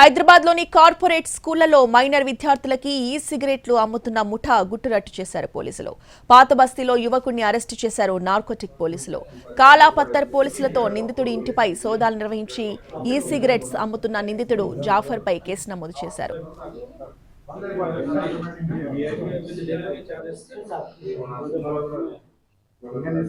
హైదరాబాద్లోని కార్పొరేట్ స్కూళ్ళలో మైనర్ విద్యార్థులకి ఈ సిగరెట్లు అమ్ముతున్న ముఠా గుట్టురట్టు చేశారు పోలీసులు. పాత బస్తీలో యువకుడిని అరెస్టు చేశారు నార్కోటిక్ పోలీసులు. కాలాపత్తర్ పోలీసులతో నిందితుడి ఇంటిపై సోదాలు నిర్వహించి ఈ సిగరెట్స్ అమ్ముతున్న నిందితుడు జాఫర్ పై కేసు నమోదు చేశారు. అందుకని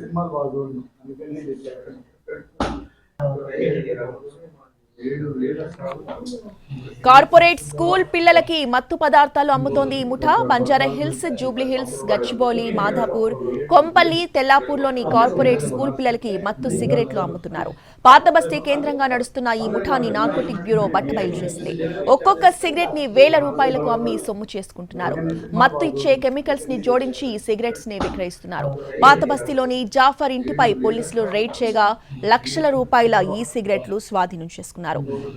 కార్పొరేట్ స్కూల్ పిల్లలకి మత్తు పదార్థాలు అమ్ముతోంది ఈ ముఠా. Banjara Hills Jubilee Hills Gachibowli Madhapur Kompally తెల్లాపూర్లోని కార్పొరేట్ స్కూల్ పిల్లలకి మత్తు సిగరెట్లు అమ్ముతున్నారు. పాత బస్తీ కేంద్రంగా నడుస్తున్న ఈ ముఠాని నార్కోటిక్ బ్యూరో బట్టబయలు చేసింది. ఒక్కొక్క సిగరెట్ని వేల రూపాయలకు అమ్మి సొమ్ము చేసుకుంటున్నారు. మత్తు ఇచ్చే కెమికల్స్ని జోడించి ఈ సిగరెట్స్ని విక్రయిస్తున్నారు. పాత బస్తీలోని జాఫర్ ఇంటిపై పోలీసులు రైడ్ చేయగా లక్షల రూపాయల ఈ సిగరెట్లు స్వాధీనం చేసుకున్నారు.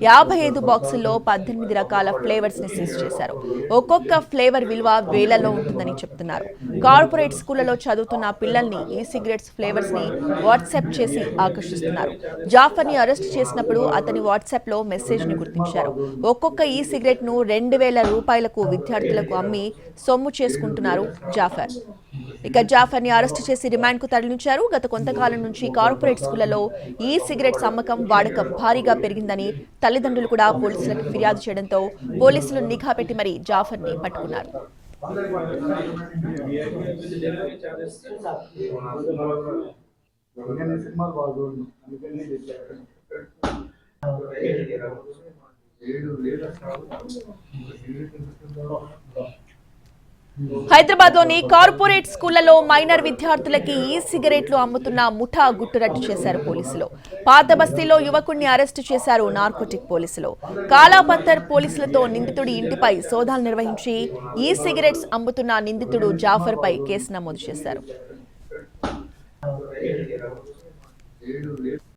యాభై ఐదు బాక్సుల్లో పద్దెనిమిది రకాల ఫ్లేవర్స్ని సీజ్ చేశారు. ఒక్కొక్క ఫ్లేవర్ విలువ వేలలో ఉంటుందని చెప్తున్నారు. కార్పొరేట్ స్కూళ్ళలో చదువుతున్న పిల్లల్ని ఈ సిగరెట్స్ ఫ్లేవర్స్ని వాట్సాప్ చేసి ఆకర్షిస్తున్నారు. జాఫర్ని అరెస్ట్ చేసినప్పుడు అతని వాట్సాప్లో మెసేజ్ని గుర్తించారు. ఒక్కొక్క ఈ సిగరెట్ను రెండు వేల రూపాయలకు విద్యార్థులకు అమ్మి సొమ్ము చేసుకుంటున్నారు జాఫర్. ఇక జాఫర్ని అరెస్ట్ చేసి రిమాండ్కు తరలించారు. గత కొంతకాలం నుంచి కార్పొరేట్ స్కూళ్ళలో ఈ సిగరెట్స్ అమ్మకం వాడకం భారీగా పెరిగిందని తల్లిదండ్రులు కూడా పోలీసులకు ఫిర్యాదు చేయడంతో పోలీసులు నిఘా పెట్టి మరీ జాఫర్ని పట్టుకున్నారు. ఏడు హైదరాబాద్లోని కార్పొరేట్ స్కూళ్ళలో మైనర్ విద్యార్థులకి ఈ సిగరెట్లు అమ్ముతున్న ముఠా గుట్టురట్టు చేశారు పోలీసులు. పాత బస్తీలో యువకుడిని అరెస్టు చేశారు నార్కోటిక్ పోలీసులు. కాలాపత్తర్ పోలీసులతో నిందితుడి ఇంటిపై సోదాలు నిర్వహించి ఈ సిగరెట్స్ అమ్ముతున్న నిందితుడు జాఫర్ పై కేసు నమోదు చేశారు.